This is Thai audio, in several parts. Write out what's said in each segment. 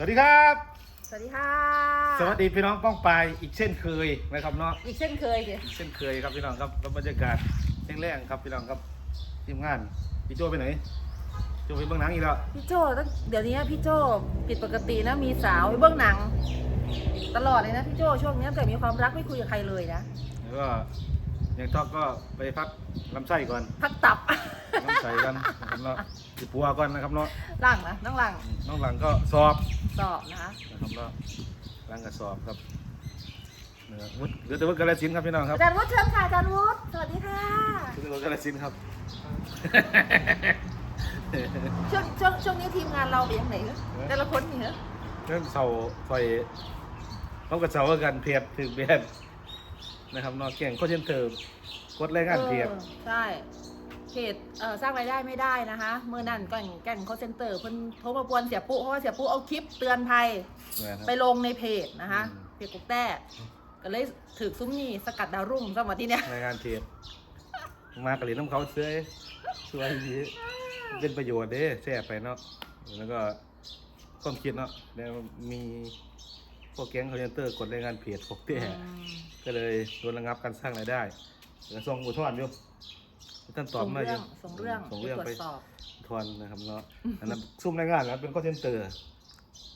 สวัสดีครับ สวัสดีค่ะ สวัสดีพี่น้องป้องปายอีกเช่นเคยนะครับเนาะอีกเช่นเคยสิอีกเช่นเคยครับพี่น้องครับแล้วบรรยากาศแรงๆครับพี่น้องครับทีมงานพี่โจไปไหนโจไปเบื้องหนังอีกแล้วพี่โจตั้งเดี๋ยวนี้พี่โจผิดปกตินะมีสาวไปเบื้องหนัง ตลอดเลยนะพี่โจช่วงนี้แต่มีความรักไม่คุยกับใครเลยนะแล้วก็อย่างทอกก็ไปพักลำไส้ก่อนพักตับ ลำไส้กันนะครับเนาะจิปัวก่อนนะครับเนาะหลังนะน้องหลังน้องหลังก็สอบสอบนะคะนะครับเนาะหลังก็สอบครับเนื้อวุฒิเหลือแต่วุฒิกาลสินธุ์ครับพี่น้องครับอาจารย์วุฒิเชิญค่ะอาจารย์วุฒิสวัสดีค่ะเหลือแต่วุฒิกาลสินธุ์ครับ ช่วงช่วงช่วงนี้ทีมงานเราเป็นยังไงเหรอแต่ละคนนี่เหรอเรื่องเสาไฟเขากับเสากันเพียบถึงเพียบนะครับเนอกเก่งโคเชนเตอร์กดรายงานเพียบ ออใช่ เพจเอ่อสร้างรายได้ไม่ได้นะคะเมื่อนั่นแก่งแก่งคอเซ็นเตอร์เพิ่นโทรมาปวนเสียปุ๊เพราะว่าเสียปุ๊เอาคลิปเตือนภัยนะครับ ไปลงในเพจนะคะอืม เพจกุ๊กแต้ก็เลยถือซุ้มนี่สกัดดาวรุ่งสมัยที่เนี้ยรายงานเพียบมากระเหรียญน้ำเขาเสื้อสวยดีเป็นประโยชน์เด้แซ่บไปเนาะแล้วก็ความคิดเนาะแล้วมีพวกแก๊งโคเชนเตอร์กดรายงานเพจพวกเต้อืมก็เลยโดนระงับการสร้างรายได้เดี๋ยวส่งอุทธรณ์อยู่ ท่านตอบมาอยู่ส่งเรื่องส่งส่งเรื่เรื่อองงไปไปตรวจสอบทวนนะครับเนาะอันนั้นซุ่มรายงานนะครับเป็นข้อเท็จเตอร์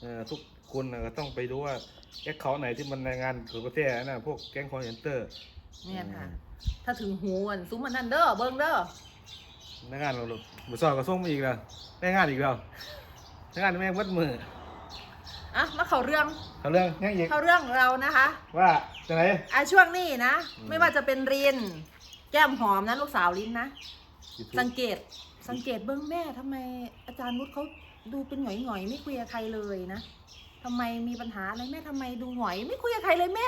เอ่อทุกคนน่ะก็ต้องไปดูว่าแอคเขาไหนที่มันรายงานเกี่ยวกับประเทศนะพวกแก๊งคอนเทนเตอร์เนี่ยค่ะ ถ้าถึงหูอันซุ้มมันนั่นเด้อเบิ้งเด้อรายงานเราบุษรก็ส่งมาอีกแล้วรายงานอีกแล้วรายงานแม่งวัดมืออะมาเข้าเรื่องเขาเรื่องยังอีกเข้าเรื่องเรานะคะ ว่าจะไหนอะช่วงนี้นะอืมไม่ว่าจะเป็นริน แก้มหอมนะลูกสาวลิ้นนะ สังเกตสังเกตเบิ้งแม่ทำไมอาจารย์นุชเขาดูเป็นหงอยหงอยๆไม่คุยกับใครเลยนะทำไมมีปัญหาอะไรแม่ทำไมดูหงอย ไม่คุยกับใครเลยแม่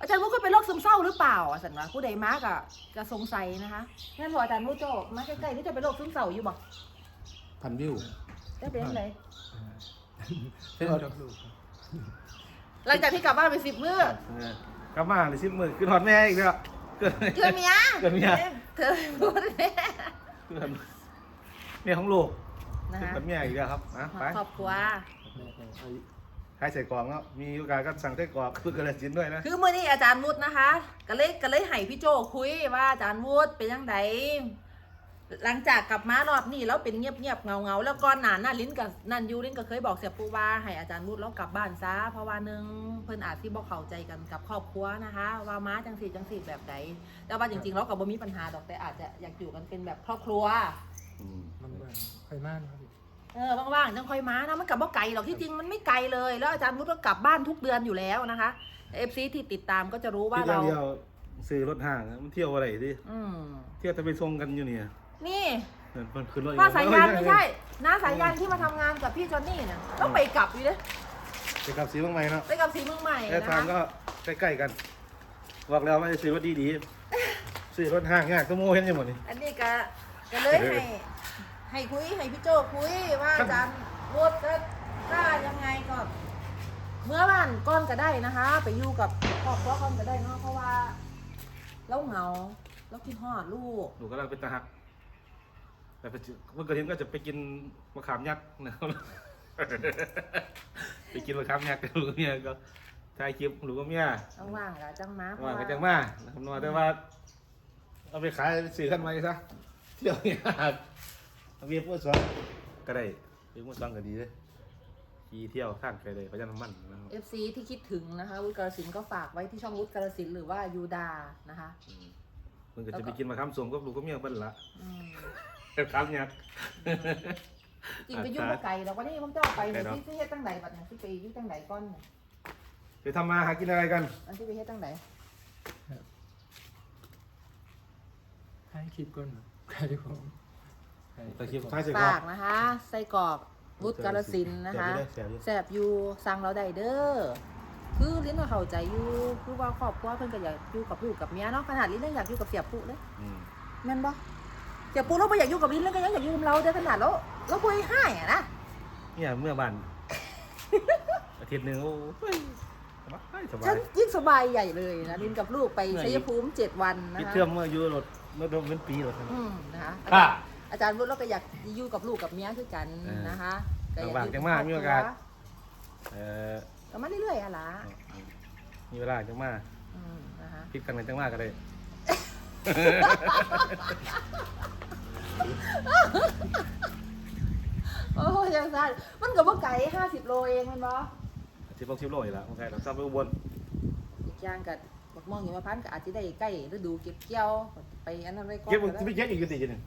อาจารย์นุชก็เป็นโรคซึมเศร้าหรือเปล่าอะสันว่าผู้ใดมากอะจะสงสัยนะคะงั้นบอกอาจารย์นุชโจมาใกล้ๆนี่จะเป็นโรคซึมเศร้าอยู่บ่พันวิวได้เป็นอะไรเป็นกับลูกครับหลังจากที่กลับบ้านไปสิบมื้อเออกลับมาเลยสิบมือขึ้นฮอตแม่อีกแล้ว เกิดเธอเมียเกิดเมียเธอพูดแม่เกิดเมียของลูกนะขึ้นคะฮอตแม่อีกแล้วครับอะไปครอบครัวแม่ก็อายุขายใส่กล่องแล้วมีโอกาสก็สั่งใส่กล่องคือกระสินด้วยนะคือมื่อนี้อาจารย์วุฒินะคะ ก็เลยก็เลยให้พี่โจคุยว่าอาจารย์วุฒิเป็นยังไง หลังจากกลับมารอบนี้แล้วเป็นเงียบเงียบๆเงาเงาๆแล้วก่อนหน้านั่นลิ้นกับนั่นอยูลิ้นก็เคยบอกเสียปูว่าให้อาจารย์วุฒิแล้วกลับบ้านซะเพราะว่าหนึงเพิ่นอาจที่บอกเข้าใจกันกับครอบครัวนะคะ ว่าม้าจังสีจังสีแบบใดแต่ว่าจริงๆแล้วก็บ่มีปัญหาดอกแต่อาจจะอยากอยู่กันเป็นแบบครอบครัวอืมมันเบื่อใครมากนะครับพี่เออว่างๆจังค่อยมานะมันกลับบ่ไกลหรอกที่จริงมันไม่ไกลเลยแล้วอาจารย์วุฒิก็กลับบ้านทุกเดือนอยู่แล้วนะคะเอฟซีที่ติดตามก็จะรู้ว่าที่เราเดียวซื้อรถห้างนะมันเที่ยวอะไรดิอืมเที่ยวจะไปส่งกันอยู่เนี่ย นี่เออมันขึ้นรถป้าสายยานไม่ใช่น้าสายยานที่มาทำงานกับพี่จอนนี่เนี่ยต้องไปกลับอยู่เลยไปขับสีเมืองใหม่เนาะไปกับสีเมืองใหม่แค่นะทางคะก็ใกล้ๆกัน บอกแล้วว่าจะซื้อรถดีๆซื้อรถห้างยากก็โม่เห็นอยู่หมดนี่ อันนี้ก็ก็เลยให้ให้คุยให้พี่โจคุยว่าอาจารย์วุฒิก็ถ้ายังไงก็ เมื่อบ้านก้อนก็ได้นะคะ ไปอยู่กับครอบครัวก้อนก็ได้เนาะเพราะว่าเราเหงาเราคิดฮอดลูก หนูกำลังเป็นตาหัก แต่ไปเจอเมื่อกี้ก็จะไปกินมะขามยักษ์นะครับไปกินมะขามยักษ์กับลูกเมียก็ถ่ายคลิปลูกกับเมียว่างๆก็จังมาเพราะว่าว่าก็จังมานะครับนอแต่ว่า เอาไปขายสื่อกันไหมซะเที่ยวเนี่ยเอาเบียร์พูดสอนก็ได้เบียร์พูดสอนก็ดีเลยขี่เที่ยวข้างไกลเลยประหยัดน้ำมันนะครับเอฟซีที่คิดถึงนะคะวุฒิกาลสินธุ์ก็ฝากไว้ที่ช่องวุฒิกาลสินธุ์หรือว่ายูดานะคะอืมมันก็จะไปกินมะขามสวงกับลูกกับเมียเบิ้ลละ อืมมะขามยักษ์จริงไปยุ่งกับไก่เราก็นี่ผมจะเอาไปเนี่ยไก่เนาะที่ที่เฮ็ดตั้งไหนบัดเนี่ยที่ไปยุ่งตั้งไหนก้อนเนี่ยไปทำมาหากินอะไรกัน อันที่ไปเฮ็ดตั้งไหนให้คลิปก่อนใครผมให้ตะคลิปท้ายเสร็จก็ฝากนะคะไส้กรอกวุฒิกาลสินธุ์นะคะแซ่บอยู่แสบอยู่สั่งเราได้เด้อคือลิ้นก็เข้าใจอยู่คือว่าครอบครัวเพิ่นก็อยากอยู่กับลูกกับเมียเนาะขนาดลิ้นยังอยากอยู่กับเสียปุ๊เลยอืมแม่นบ่ เสียปุ๊เราบ่อยากอยู่กับลิ้นแล้วก็ยังอยากอยู่กับเราเด้อขนาดเราเราบ่ให้อะนะเนี่ยเมื่อบัน อาทิตย์หนึ่งโอ้ยสบายสบาฉัยนยิ่งสบายใหญ่เลยนะลินกับลูกไปเหนื่อยชัยภูมิเจ็ดวันนะปิดคะเทอมเมื่ออยู่รถรถเป็นปีรถอืมนะคะอาค่ะจารย์อาจารย์วุฒิเราก็อยากอยู่กับลูกกับเมียคือกันเออนะคะก็อยลำบากจังมากมีโอกาส เอ่อก็มาเรื่อยๆอะล่ะมีเวลาจังมาอืมนะคะคิดกันกันจังมาก็ได้ โอ้ยยังสันมันก็บ่ไกลห้าสิบโลเองแมันบ่สิบหกสิบโลอีกแล้วของไทยเราซ้ำไปอุบลอีกอย่างกับบักม่วงหิมพานต์ก็อาจจะได้ใกล้ฤดูเก็บเกี่ยวไปอันนั้นไว้ก่อนเก็บก็จะไปได้เก็บอีกอยู่ตีนึง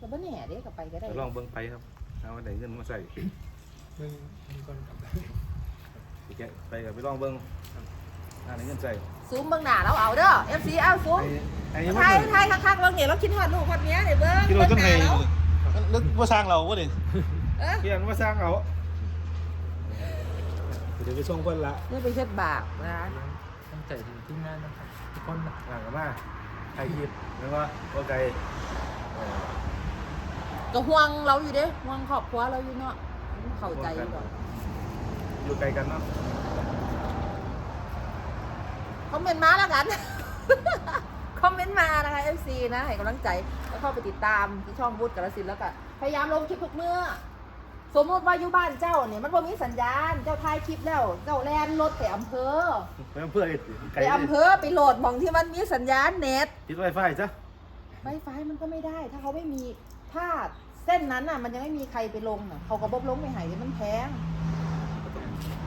ก็บ่แน่เด้ก็ไปก็ได้ ลองเบิ่งไปครับเอาไหนเงินมาใส่เบิ่งมีคนครับไปกะไปกับไปลองเบิ่งอันไหนเงินใส่ ซูมเบิ่งหน้าเราเอาเด้อ FC เอาซูมไอ้ไอ้ยังถ่ายไม่ถ่ายคักๆเบิ่งเนี่ยเราคิดฮอดลูกฮอดเมียเด้เบิ่งกิโลเบิ่งต้นหไห้น้าเราแล้วว่าสร้างเราวะดิเอ้อเพียนว่าสร้างเราเดี๋ยวไปส่งเพิ่นละนี่ไปเฮ็ดบาปนะตั้งใจถึงที่งานนะครับทุกคนนะห่างกันมาใครคิดแล้วก็ว่าไกลเอ่อก็ห่วงเราอยู่เด้ห่วงครอบครัวเราอยู่เนาะเข้าใจอยู่ดอกอยู่ไกลกันเนาะ คอมเมนต์มาแล้วกัน คอมเมนต์มานะคะ FC นะให้กำลังใจแล้วเข้าไปติดตามที่ช่องบูธกระสินธุ์แล้วก็พยายามลงคลิปทุกเมื่อ สมมติว่าอยู่บ้านเจ้าเนี่ยมันบ่มีสัญญาณเจ้าถ่ายคลิปแล้ว เจ้าแลนรถไปอำเภอไปอำเพื่อไกลไปอำเภอไปโหลดหมองที่มันมีสัญญาณเน็ตติดไวไฟจ้ะไฟไฟมันก็ไม่ได้ ถ้าเขาไม่มีถ้าเส้นนั้นน่ะ มันยังไม่มีใครไปลงน่ะเขาก็บบลงไม่หายมันแพง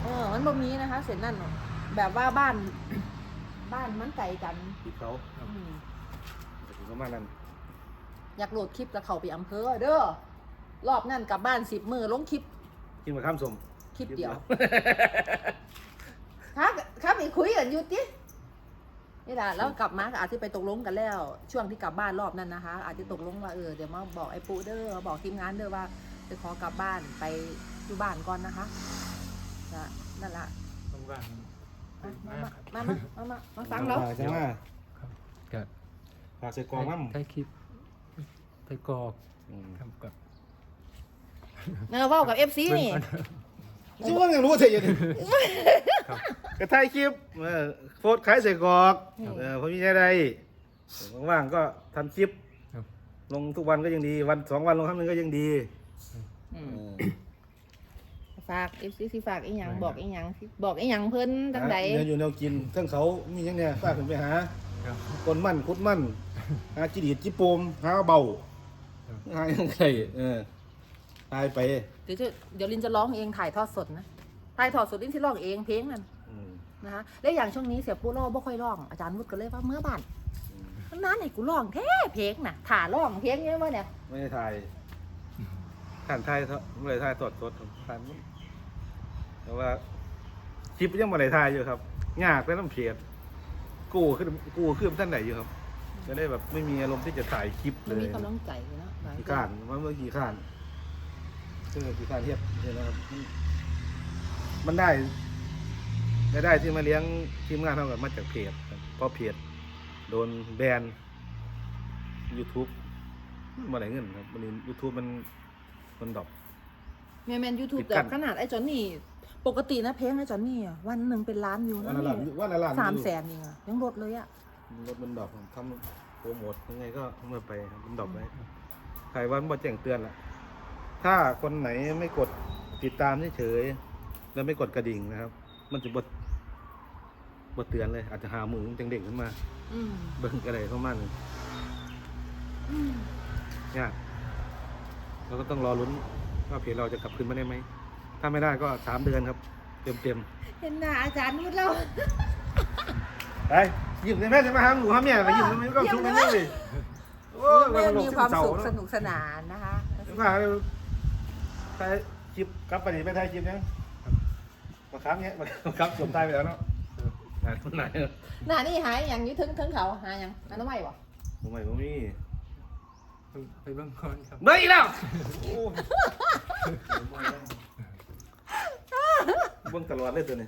เออมันบ่มีนะคะ เส้นนั่นน่ะแบบว่าบ้าน บ้านมันไกลกัน ติดเขาอืมถึงประมาณนั้นอยากโหลดคลิปแล้วเขาไปอำเภอเด้อรอบนั่นกลับบ้านสิบมือลงคลิปกินมาข้ามสมคลิปเดียวครับครับไปคุยกันอยู่ตินี่แหละแล้วกลับมาก็อาจจะไปตกลงกันแล้ว ช่วงที่กลับบ้านรอบนั้นนะคะ อาจจะตกลงว่าเออเดี๋ยวมาบอกไอ้ปูเด้อมาบอกทีมงานเด้อว่าจะขอกลับบ้านไปอยู่บ้านก่อนนะคะนะนั่นแหละว่างอะๆ มามามา มา มา มา มาฟังเราใช่ไหมกับฝากใส่กล่องมั่มถ่ายคลิปถ่ายกรอกครับกับเออเว่ากับเอฟซีเบิ่งนี่ก่อนจุ๊บยังรู้เสียอยู่ดิครับกระถ่ายคลิปเออโพสต์ขายใส่กรอกเออพอมีอะไรว่างๆก็ทำคลิปครับลงทุกวันก็ยังดี วันสองวันลงครั้งหนึงก็ยังดีอืม ฝากเอฟซีสิฝากอีหยังบอกอีหยังสิบอกอีหยังเพิ่นจังใดเนื้ออยู่แนวกินทั้งเขามีหยังเนี่ยฝากขึ้นไปหาครับคนมั่นคุดมั่นหาจีดีดจีโปมหาเบาครับหายังไงเออตายไปเดี๋ยวจะเดี๋ยวลินจะร้องเองถ่ายทอดสดนะถ่ายทอดสดลินที่ร้องเองเพลงนั่นอืมนะคะและอย่างช่วงนี้เสียปูร้องบ่ค่อยร้องอาจารย์วุฒิก็เลยว่าเมื่อบ้านนานไหนกูร้องแท้เพลงน่ะถ่าร้องเพลงเนี้ยวะเนี่ยไม่ได้ถ่ายถ่านถ่ายเถอะไม่ได้ถ่ายสดสดถ่ายมัน แต่ว่าคลิปยังไม่ได้ถ่ายอยู่ครับยากเป็นน้ำเพียดกู้ขึ้นกู้ขึ้นท่านไหนอยู่ครับจะได้แบบไม่มีอารมณ์ที่จะถ่ายคลิปมันเลยมีกำลังใจอยู่เนาะหลายกี่ข้านว่าเมื่อกี่ข้านซึ่งกี่ข้านเทียบเนี่ยนะครับมันมันได้ได้ได้ที่มาเลี้ยงทีมงานเท่ากับมาจากเพจครับเพราะเพจโดนแบน YouTube มาไหนเงินครับวันนี้ YouTube มันมันดรอป แมนแมนยูทูบปิดแต่กั้นขนาดไอ้จอนนี่ ปกตินะเพลงไอ้จอนนี่อะวันหนึ่งเป็นล้านวิววันะนละล้านนี่วันละล้านสามแสนเองอะยังลดเลยอะรถมันดรอปผมทำโปรโมทยังไงก็เมื่อไปครับมันดรอปไว้ใครว่ามันบ่แจ้งเตือนล่ะ ถ้าคนไหนไม่กดติดตามเฉยๆแล้วไม่กดกระดิ่งนะครับ มันจะบดบดเตือนเลย อาจจะหามือจังเด้งขึ้นมา อืมเบิ่งกระไดเข้ามันอืมยากเราก็ต้องรอลุ้นว่าเพจเราจะกลับคืนมาได้ไหม ถ้าไม่ได้ก็สามเดือนครับ เต็มเต็มเห็นหน้าอาจารย์วุฒิเราๆไปยิ้มได้ไหมจะมาหาหมูหาเมียไปยิ้มได้ไหมก็สุขได้ไหมโอ้ยไม่นมีความสุขเศสร้นุกสนานนะคะว่าถ่ายคลิปกลับไปนี่ไปถ่ายคลิปยังมาค้างเนี้ยมาค้างสวมตายไปแล้วเนาะไหนคนไหนหน้านี่หายอย่างอนี้ถึงถึงเขาหาอย่างอันนั้นไม่บ่ผมไม่ผมมีไปเบิ่งก่อนครับ เบื่ออีกแล้วโอ้เบิ่ง ตลอดเลยตัวนี้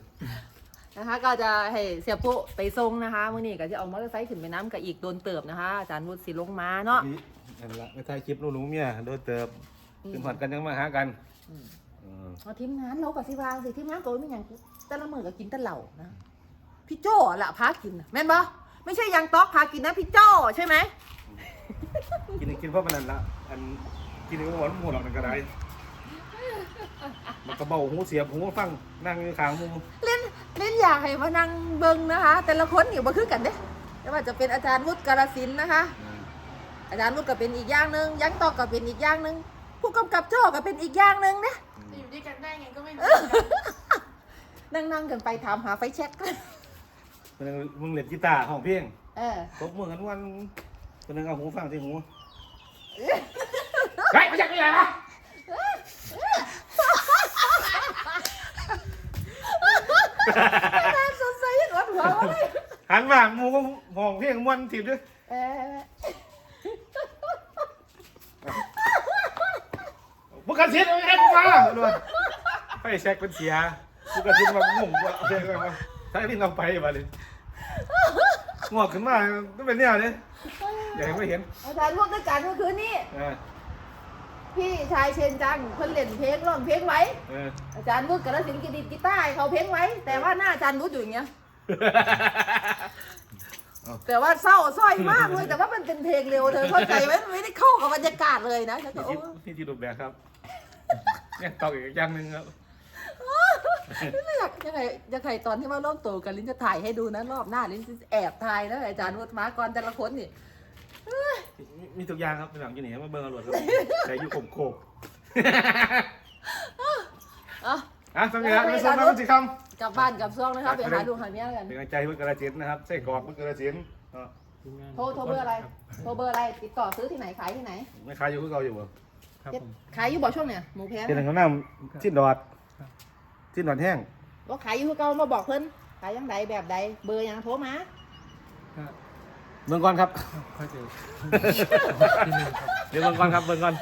นะคะก็จะให้เสียปุ๊ไปส่งนะคะมื่อนี้ก็จะเอามอเตอร์ไซค์ขึ้นไปน้ำกับอีกโดนเติบนะคะอาจารย์วุฒิสิลงมาเนาะนี่นั่นละไม่ถ่ายคลิปลูกหนูเมียโดนเติบถึงหัดกันยังมาหากันอืมเออเอาทีมงานเรากับสิวางสิทีมงานโกยไม่อย่างแต่ละมือก็กินแต่เหล่านะพี่โจละพากินน่ะแม่นปะไม่ใช่ยังต๊อกพากินนะพี่โจใช่ไหมกินกินเพราะมันนั่นละอันกินเพราะหวานหมดหรอกนั่นก็ได้ มันก็เบาหูเสียบหูฟังนั่งอยู่ข้างหมูเล่นเล่นอยากให้มานั่งเบิ่งนะคะ แต่ละคนอยู่บ่คือกันเด้ไม่ว่าจะเป็นอาจารย์วุฒิกาลสินธุ์นะคะ อาจารย์วุฒิก็เป็นอีกอย่างหนึ่งยังตอกก็เป็นอีกอย่างหนึ่งผู้กำกับโจ้ก็เป็นอีกอย่างหนึ่งนะจะอยู่ด้วยกันได้ไงก็ไม่รู้เหมือนกันนั่งนั่งๆกันไปถามหาไฟแช็กกันคนหนึงมึงเล่นกีตาร์ห้องเพลงเออตบมือกันวันคนหนึงเอาหูฟังที่หูเฮ้ยมาจากไหนวะ แม่สดใสยังอดหัวมาเลยหันมาหมูก็ห้องเพลงม่วนถีบด้วยเออบุกกระสินเอาไอ้กูมาด้วยไฟแช็กเป็นเสียบุกกระสินมางงว่าเอาเพลงอะไรมาถ้าที่เราไปมาเลยงอกขึ้นมาต้องเป็นเนี่ยเลยอยากให้ไม่เห็น อาจารย์ร่วมด้วยกันเมื่อคืนนี้ เออ พี่ชายเชนจังเพิ่นเล่นเพลงร้องเพลงไว้ เออ อาจารย์วุฒิกระสินธุ์กีดีดกีตาร์ให้เขาเพลงไว้ แต่ว่าหน้าอาจารย์วุฒิอยู่อย่างเงี้ย แต่ว่าเศร้าสร้อยมากเลย แต่ว่ามันเป็นเพลงเร็วเธอเข้าใจไหมมันไม่ได้เข้ากับบรรยากาศเลยนะฉันก็นี่โอ้ที่นี่ที่รูปแบบครับเนี่ยตอกอีกอย่างหนึ่งครับ ไม่อยากยังไงยังไงตอนที่มาร่วมตัวกันลิ้นจะถ่ายให้ดูนะรอบหน้าลิ้นจะแอบถ่ายนะอาจารย์วุฒิมาก่อนแต่ละคนนี่ มีมีทุกอย่างครับเป็นหลังกินหนีมาเบิ่งอรวดครับแต่อยู่ขมโขกอะอะสมีครับเอาไปไม่ส่งอาจารย์คำสิคกลับบ้านกลับซ่องนะครับครัไปบหาลูกหาเมียกันำเป็นกำลังใจเพื่อนกระสินธุ์นะครับไส้กรอกเพื่อนกระสินธุ์เนาะทีมงานโทรโทรเบอร์อะไรโทรเบอร์อะไรติดต่อซื้อที่ไหนขายที่ไหนไม่ขายอยู่คือเก่าอยู่บ่ครับผมขายอยู่บ่ช่วงเนี่ยหมูแพงที่หนึ่งเขาน้ำชิ้นดอดครับชิ้นดอดแห้งว่าขายอยู่คือเก่ามาบอกเพิ่นขายยังใดแบบใดเบอร์ยังโทรมาก็ เบิ่งก่อนครับ ค่อยเจอทีหนึ่งครับเดี๋ยวเบิ่งก่อนครับเบิ่งก่อน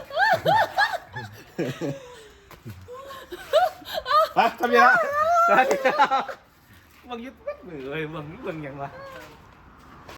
ไปทำยังไงเบิ่งยึดแป๊บมือเลยเบิ่งเบิ่งหยังวะค